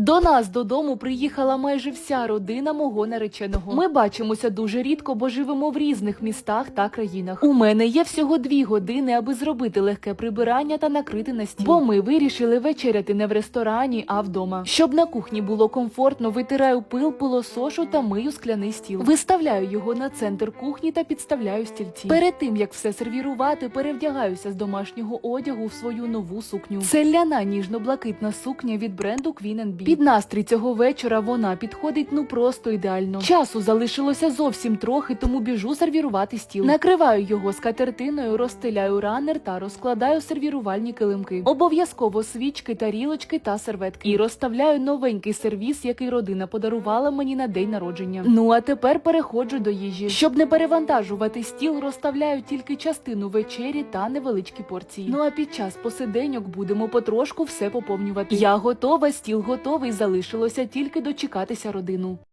До нас додому приїхала майже вся родина мого нареченого. Ми бачимося дуже рідко, бо живемо в різних містах та країнах. У мене є всього дві години, аби зробити легке прибирання та накрити на стіл. Бо ми вирішили вечеряти не в ресторані, а вдома. Щоб на кухні було комфортно, витираю пил, пилосошу та мию скляний стіл. Виставляю його на центр кухні та підставляю стільці. Перед тим як все сервірувати, перевдягаюся з домашнього одягу в свою нову сукню. Це ляна ніжно-блакитна сукня від бренду Queen B. Під настрій цього вечора вона підходить ну просто ідеально. Часу залишилося зовсім трохи, тому біжу сервірувати стіл. Накриваю його скатертиною, розстеляю ранер та розкладаю сервірувальні килимки. Обов'язково свічки, тарілочки та серветки. І розставляю новенький сервіс, який родина подарувала мені на день народження. Ну а тепер переходжу до їжі. Щоб не перевантажувати стіл, розставляю тільки частину вечері та невеличкі порції. Ну а під час посиденьок будемо потрошку все поповнювати. Я готова, стіл готовий. Залишилося тільки дочекатися родину.